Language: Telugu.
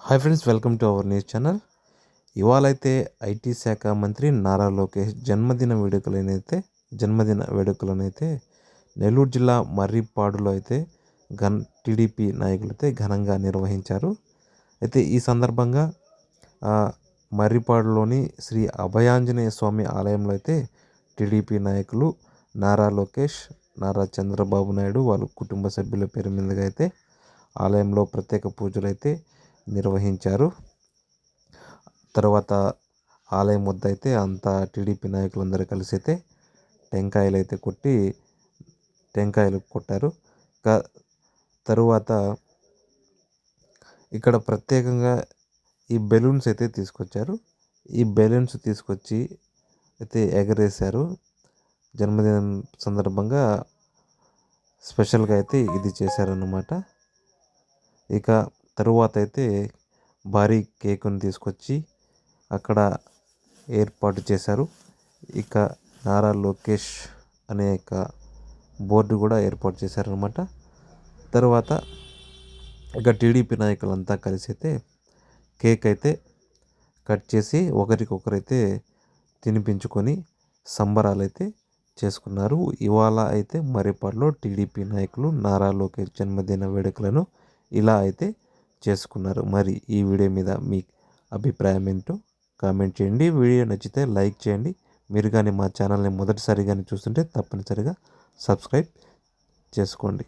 Hi friends welcome to our news channel. ఇవాళైతే IT శాఖ మంత్రి నారా లోకేష్ జన్మదిన వేడుకలనైతే జన్మదిన వేడుకలనైతే నెల్లూరు జిల్లా మర్రిపాడులో అయితే ఘన్ టీడీపీ నాయకులైతే ఘనంగా నిర్వహించారు. అయితే ఈ సందర్భంగా మర్రిపాడులోని శ్రీ అభయాంజనేయ స్వామి ఆలయంలో అయితే టీడీపీ నాయకులు నారా లోకేష్ నారా చంద్రబాబు నాయుడు వాళ్ళ కుటుంబ సభ్యుల పేరు మీదుగా అయితే ఆలయంలో ప్రత్యేక పూజలు అయితే నిర్వహించారు. తర్వాత ఆలయం వద్ద అయితే అంతా టీడీపీ నాయకులందరూ కలిసి అయితే టెంకాయలు అయితే కొట్టి టెంకాయలు కొట్టారు. ఇంకా తరువాత ఇక్కడ ప్రత్యేకంగా ఈ బెలూన్స్ అయితే తీసుకొచ్చారు. ఈ బెలూన్స్ తీసుకొచ్చి అయితే ఎగరేశారు. జన్మదినం సందర్భంగా స్పెషల్గా అయితే ఇది చేశారన్నమాట. ఇక తరువాత అయితే భారీ కేకును తీసుకొచ్చి అక్కడ ఏర్పాటు చేశారు. ఇక నారా లోకేష్ అనే యొక్క బోర్డు కూడా ఏర్పాటు చేశారనమాట తర్వాత ఇక టీడీపీ నాయకులంతా కలిసి అయితే కేక్ అయితే కట్ చేసి ఒకరికొకరైతే తినిపించుకొని సంబరాలు అయితే చేసుకున్నారు. ఇవాళ అయితే మరిపాడులో టీడీపీ నాయకులు నారా లోకేష్ జన్మదిన వేడుకలను ఇలా అయితే చేసుకున్నారు. మరి ఈ వీడియో మీద మీ అభిప్రాయం ఏంటో కామెంట్ చేయండి. వీడియో నచ్చితే లైక్ చేయండి. మీరు కానీ మా ఛానల్ని మొదటిసారి కానీ చూస్తుంటే తప్పనిసరిగా సబ్స్క్రైబ్ చేసుకోండి.